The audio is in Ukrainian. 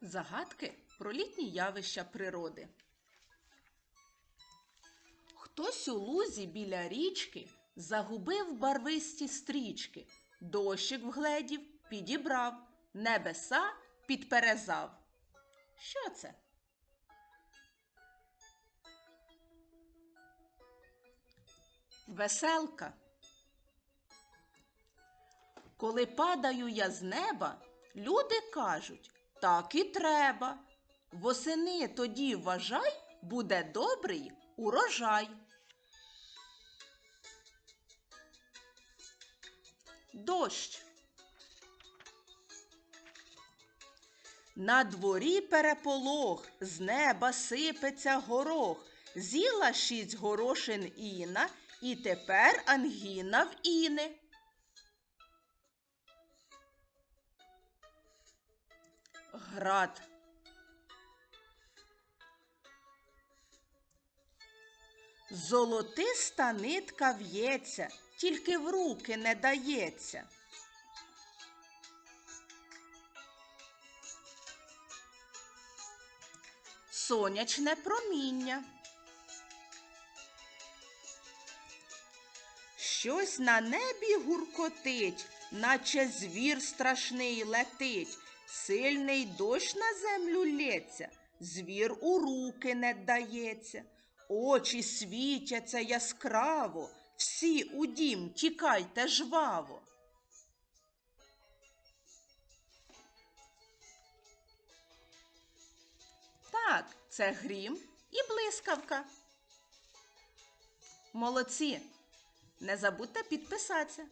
Загадки про літні явища природи. Хтось у лузі біля річки загубив барвисті стрічки, дощик вгледів, підібрав, небеса підперезав. Що це? Веселка. Коли падаю я з неба, люди кажуть, так і треба. Восени тоді вважай, буде добрий урожай. Дощ. На дворі переполох, з неба сипеться горох. З'їла шість горошин Іна, і тепер ангіна в Іни. Град. Золотиста нитка в'ється, тільки в руки не дається. Сонячне проміння. Щось на небі гуркотить, наче звір страшний летить. Сильний дощ на землю лється, звір у руки не дається. Очі світяться яскраво, всі у дім тікайте жваво. Так, це грім і блискавка. Молодці! Не забудьте підписатися.